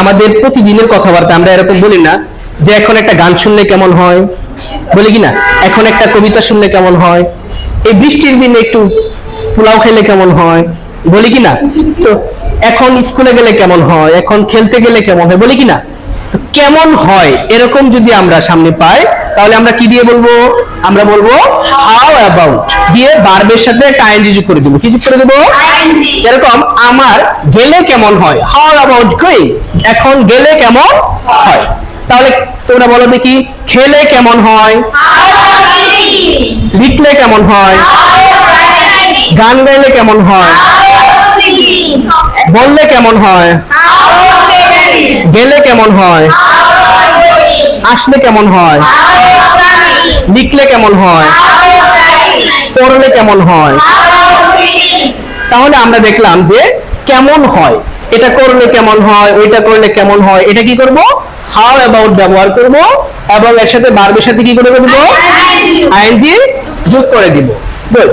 আমাদের প্রতিদিনের কথাবার্তা, আমরা এরকম বলি না যে এখন একটা গান শুনলে কেমন হয়? বলি কি না? এখন একটা কবিতা শুনলে কেমন হয়? এই বৃষ্টির দিনে একটু পোলাও খেলে কেমন হয়? বলি কি না? তো এখন স্কুলে গেলে কেমন হয়? এখন খেলতে গেলে কেমন হয়? বলি কি না? কেমন হয়? এরকম যদি আমরা সামনে পাই তাহলে আমরা কি দিয়ে বলব? আমরা বলব হাউ অ্যাবাউট দিয়ে বার্বের সাথে একটা আইনজি যোগ করে দেবো। কি যোগ করে দেবো? এরকম আমার গেলে কেমন হয়? হাউ অ্যাবাউট গোয়িং এখন গেলে কেমন হয়? তাহলে তোমরা বলো দেখি খেলে কেমন হয়? লিখলে কেমন হয়? গান গাইলে কেমন হয়? বললে কেমন হয়? গেলে কেমন হয়? আসলে কেমন হয়? লিখলে কেমন হয়? পড়লে কেমন হয়? তাহলে আমরা দেখলাম যে কেমন হয়। এটা করলে কেমন হয় ওইটা করলে কেমন হয় এটা কি করব? হাউ অ্যাবাউট ব্যবহার করব? এবং এর সাথে বারবের সাথে কি করে দেবো আইএনজি যোগ করে দিব। গুড